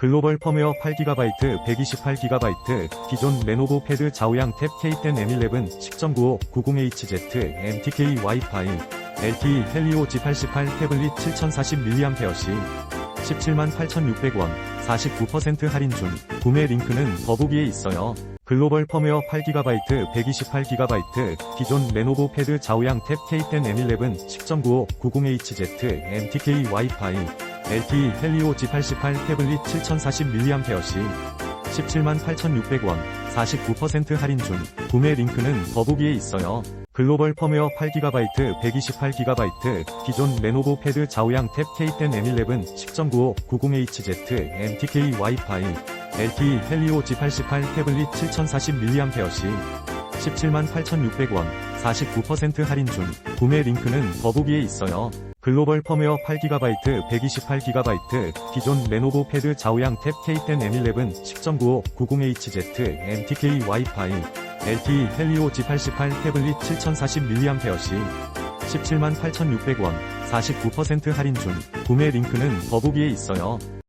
글로벌 펌웨어 8GB, 128GB, 기존 레노버 패드 좌우양 탭 K10 M11, 10.95, 90HZ, MTK 와이파이, LTE 헬리오 G88 태블릿 7040mAh, 178,600원, 49% 할인 중, 구매 링크는 더보기에 있어요. 글로벌 펌웨어 8GB, 128GB, 기존 레노버 패드 좌우양 탭 K10 M11, 10.95, 90HZ, MTK 와이파이, LTE 헬리오 G88 태블릿 7040mAh, 178,600원, 49% 할인 중, 구매 링크는 더보기에 있어요. 글로벌 펌웨어 8GB, 128GB, 기존 레노버 패드 좌우양 탭 K10 M11, 10.95, 90HZ, MTK 와이파이, LTE 헬리오 G88 태블릿 7040mAh, 178,600원, 49% 할인 중, 구매 링크는 더보기에 있어요. 글로벌 펌웨어 8GB, 128GB, 기존 레노버 패드 좌우양 탭 K10 M11, 10.95, 90HZ, MTK 와이파이, LTE 헬리오 G88 태블릿 7040mAh, 178,600원, 49% 할인 중, 구매 링크는 더보기에 있어요.